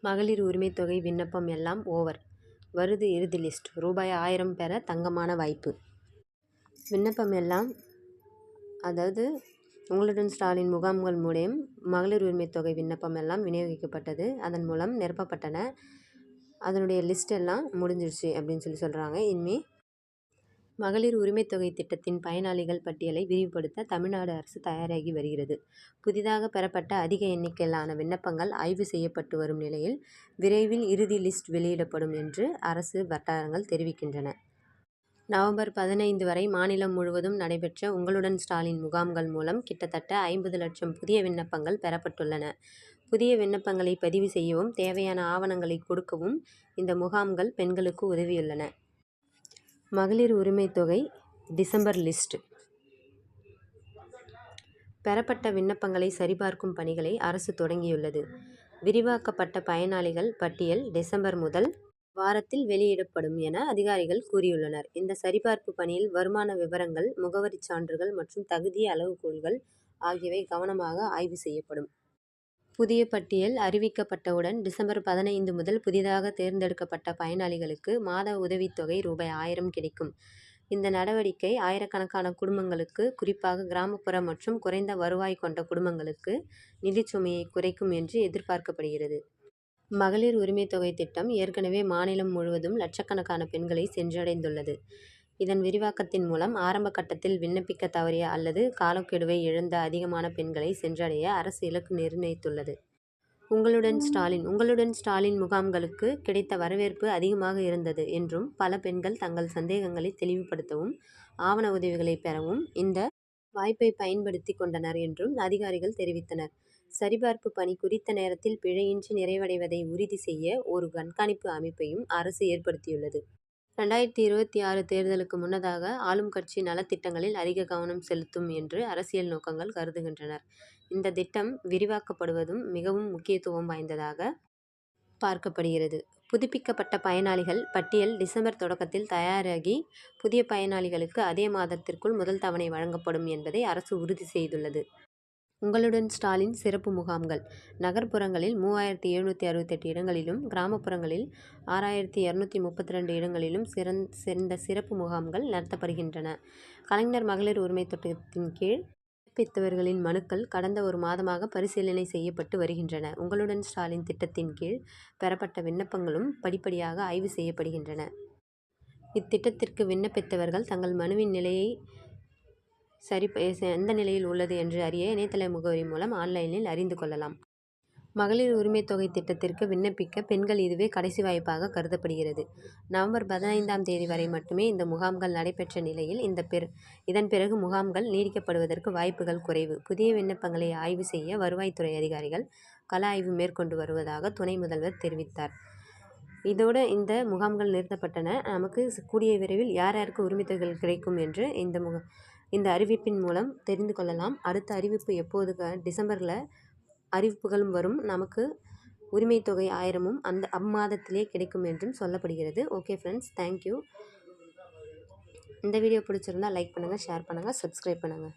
மகளிர் உரிமைத்தொகை விண்ணப்பம் எல்லாம் ஓவர். வருது இறுதி லிஸ்ட். ரூபாய் ஆயிரம் பெற தங்கமான வாய்ப்பு. விண்ணப்பம் எல்லாம் அதாவது உங்களுடன் ஸ்டாலின் முகாம்கள் மூலம் மகளிர் உரிமைத்தொகை விண்ணப்பம் எல்லாம் விநியோகிக்கப்பட்டது. அதன் மூலம் நிரப்பப்பட்டன. அதனுடைய லிஸ்ட் எல்லாம் முடிஞ்சிருச்சு அப்படின்னு சொல்லி சொல்கிறாங்க இனிமே மகளிர் உரிமைத்தொகை திட்டத்தின் பயனாளிகள் பட்டியலை விரிவுபடுத்த தமிழ்நாடு அரசு தயாராகி வருகிறது. புதிதாக பெறப்பட்ட அதிக எண்ணிக்கையிலான விண்ணப்பங்கள் ஆய்வு செய்யப்பட்டு வரும் நிலையில் விரைவில் இறுதி லிஸ்ட் வெளியிடப்படும் என்று அரசு வட்டாரங்கள் தெரிவிக்கின்றன. நவம்பர் பதினைந்து வரை மாநிலம் முழுவதும் நடைபெற்ற உங்களுடன் ஸ்டாலின் முகாம்கள் மூலம் கிட்டத்தட்ட ஐம்பது லட்சம் புதிய விண்ணப்பங்கள் பெறப்பட்டுள்ளன. புதிய விண்ணப்பங்களை பதிவு செய்யவும் தேவையான ஆவணங்களை கொடுக்கவும் இந்த முகாம்கள் பெண்களுக்கு உதவியுள்ளன. மகளிர் உரிமைத் தொகை டிசம்பர் லிஸ்ட். பெறப்பட்ட விண்ணப்பங்களை சரிபார்க்கும் பணிகளை அரசு தொடங்கியுள்ளது. விரிவாக்கப்பட்ட பயனாளிகள் பட்டியல் டிசம்பர் முதல் வாரத்தில் வெளியிடப்படும் என அதிகாரிகள் கூறியுள்ளனர். இந்த சரிபார்ப்பு பணியில் வருமான விவரங்கள் முகவரிச் சான்றுகள் மற்றும் தகுதி அளவுகோல்கள் ஆகியவை கவனமாக ஆய்வு செய்யப்படும். புதிய பட்டியல் அறிவிக்கப்பட்டவுடன் டிசம்பர் பதினைந்து முதல் புதிதாக தேர்ந்தெடுக்கப்பட்ட பயனாளிகளுக்கு மாத உதவித்தொகை ரூபாய் ஆயிரம் கிடைக்கும். இந்த நடவடிக்கை ஆயிரக்கணக்கான குடும்பங்களுக்கு குறிப்பாக கிராமப்புற மற்றும் குறைந்த வருவாய் கொண்ட குடும்பங்களுக்கு நிதிச்சுமையை குறைக்கும் என்று எதிர்பார்க்கப்படுகிறது. மகளிர் உரிமைத்தொகை திட்டம் ஏற்கனவே மாநிலம் முழுவதும் லட்சக்கணக்கான பெண்களை சென்றடைந்துள்ளது. இதன் விரிவாக்கத்தின் மூலம் ஆரம்ப கட்டத்தில் விண்ணப்பிக்க தவறிய அல்லது காலக்கெடுவை இழந்த அதிகமான பெண்களை சென்றடைய அரசு இலக்கு நிர்ணயித்துள்ளது. உங்களுடன் ஸ்டாலின் உங்களுடன் ஸ்டாலின் முகாம்களுக்கு கிடைத்த வரவேற்பு அதிகமாக இருந்தது என்றும் பல பெண்கள் தங்கள் சந்தேகங்களை தெளிவுபடுத்தவும் ஆவண உதவிகளை பெறவும் இந்த வாய்ப்பை பயன்படுத்தி கொண்டனர் என்றும் அதிகாரிகள் தெரிவித்தனர். சரிபார்ப்பு பணி குறித்த நேரத்தில் பிழையின்றி நிறைவடைவதை உறுதி செய்ய ஒரு கண்காணிப்பு அமைப்பையும் அரசு ஏற்படுத்தியுள்ளது. ரெண்டாயிரத்தி இருபத்தி ஆறு தேர்தலுக்கு முன்னதாக ஆளும் கட்சி நலத்திட்டங்களில் அதிக கவனம் செலுத்தும் என்று அரசியல் நோக்கங்கள் கருதுகின்றனர். இந்த திட்டம் விரிவாக்கப்படுவதும் மிகவும் முக்கியத்துவம் வாய்ந்ததாக பார்க்கப்படுகிறது. புதுப்பிக்கப்பட்ட பயனாளிகள் பட்டியல் டிசம்பர் தொடக்கத்தில் தயாராகி புதிய பயனாளிகளுக்கு அதே மாதத்திற்குள் முதல் தவணை வழங்கப்படும் என்பதை அரசு உறுதி செய்துள்ளது. உங்களுடன் ஸ்டாலின் சிறப்பு முகாம்கள். நகர்ப்புறங்களில் மூவாயிரத்தி எழுநூற்றி அறுபத்தெட்டு இடங்களிலும் கிராமப்புறங்களில் ஆறாயிரத்தி இரநூத்தி முப்பத்தி ரெண்டு இடங்களிலும் சிறந் சிறந்த சிறப்பு முகாம்கள் நடத்தப்படுகின்றன. கலைஞர் மகளிர் உரிமை திட்டத்தின் கீழ் விண்ணப்பித்தவர்களின் மனுக்கள் கடந்த ஒரு மாதமாக பரிசீலனை செய்யப்பட்டு வருகின்றன. உங்களுடன் ஸ்டாலின் திட்டத்தின் கீழ் பெறப்பட்ட விண்ணப்பங்களும் படிப்படியாக ஆய்வு செய்யப்படுகின்றன. இத்திட்டத்திற்கு விண்ணப்பித்தவர்கள் தங்கள் மனுவின் நிலையை சரி எந்த நிலையில் உள்ளது என்று அறிய இணையதள முகவரி மூலம் ஆன்லைனில் அறிந்து கொள்ளலாம். மகளிர் உரிமை தொகை திட்டத்திற்கு விண்ணப்பிக்க பெண்கள் இதுவே கடைசி வாய்ப்பாக கருதப்படுகிறது. நவம்பர் பதினைந்தாம் தேதி வரை மட்டுமே இந்த முகாம்கள் நடைபெற்ற நிலையில் இந்த பெர் இதன் பிறகு முகாம்கள் நீடிக்கப்படுவதற்கு வாய்ப்புகள் குறைவு. புதிய விண்ணப்பங்களை ஆய்வு செய்ய வருவாய்த்துறை அதிகாரிகள் கள ஆய்வு மேற்கொண்டு வருவதாக துணை முதல்வர் தெரிவித்தார். இதோடு இந்த முகாம்கள் நிறுத்தப்பட்டன. நமக்கு கூடிய விரைவில் யார் யாருக்கு உரிமை தொகைகள் கிடைக்கும் என்று இந்த முக இந்த அறிவிப்பின் மூலம் தெரிந்து கொள்ளலாம். அடுத்த அறிவிப்பு எப்போது டிசம்பரில் அறிவிப்புகளும் வரும். நமக்கு உரிமை தொகை ஆயிரமும் அந்த அம்மாதத்திலே கிடைக்கும் என்றும் சொல்லப்படுகிறது. Okay friends thank you. இந்த வீடியோ பிடிச்சிருந்தால் லைக் பண்ணுங்கள் ஷேர் பண்ணுங்கள் சப்ஸ்கிரைப் பண்ணுங்கள்